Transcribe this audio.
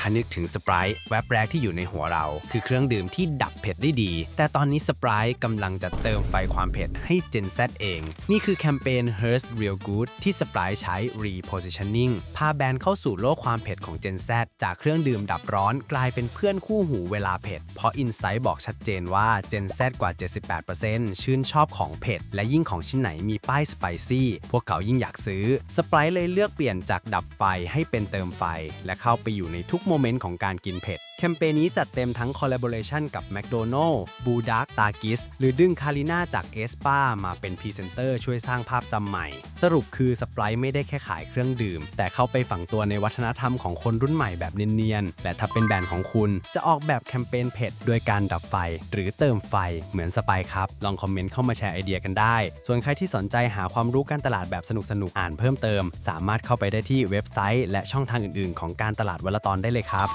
ถ้านึกถึงสไปร์แวบแรกที่อยู่ในหัวเรา คือเครื่องดื่มที่ดับเผ็ดได้ดี แต่ตอนนี้สไปร์กำลังจะเติมไฟความเผ็ดให้ Gen Z เอง นี่คือแคมเปญ h e r s t Real Good ที่สไปร์ใช้ repositioning พาแบรนด์เข้าสู่โลกความเผ็ดของ Gen Z จากเครื่องดื่มดับร้อนกลายเป็นเพื่อนคู่หูเวลาเผ็ด เพราะ Insight บอกชัดเจนว่า Gen Z กว่า 78%ชื่นชอบของเผ็ด และยิ่งของชิ้นไหนมีป้ายสไปซี่พวกเขายิ่งอยากซื้อสไปร์เลยเลือกเปลี่ยนจากดับไฟให้เป็นเติมไฟ และเข้าไปอยู่ในทุกโมเมนต์ของการกินเผ็ด แคมเปญนี้จัดเต็มทั้งคอลลาบอร์เรชันกับ McDonald's b u l d a r k t a g i s หรือดึงคาริน่าจากเอสปามาเป็นพรีเซนเตอร์ช่วยสร้างภาพจำใหม่ สรุปคือสไปร์ไม่ได้แค่ขายเครื่องดื่ม แต่เข้าไปฝังตัวในวัฒนธรรมของคนรุ่นใหม่แบบเนียนๆ และถ้าเป็นแบรนด์ของคุณ จะออกแบบแคมเปญเผ็ดด้วยการดับไฟ หรือเติมไฟเหมือนสไปร์ครับ ลองคอมเมนต์เข้ามาแชร์ไอเดียกันได้ ส่วนใครที่สนใจหาความรู้การตลาดแบบสนุกๆอ่านเพิ่มเติม สามารถเข้าไปได้ที่เว็บไซต์ และช่องทางอื่นๆ ของการตลาดวลตอนได้เลยครับ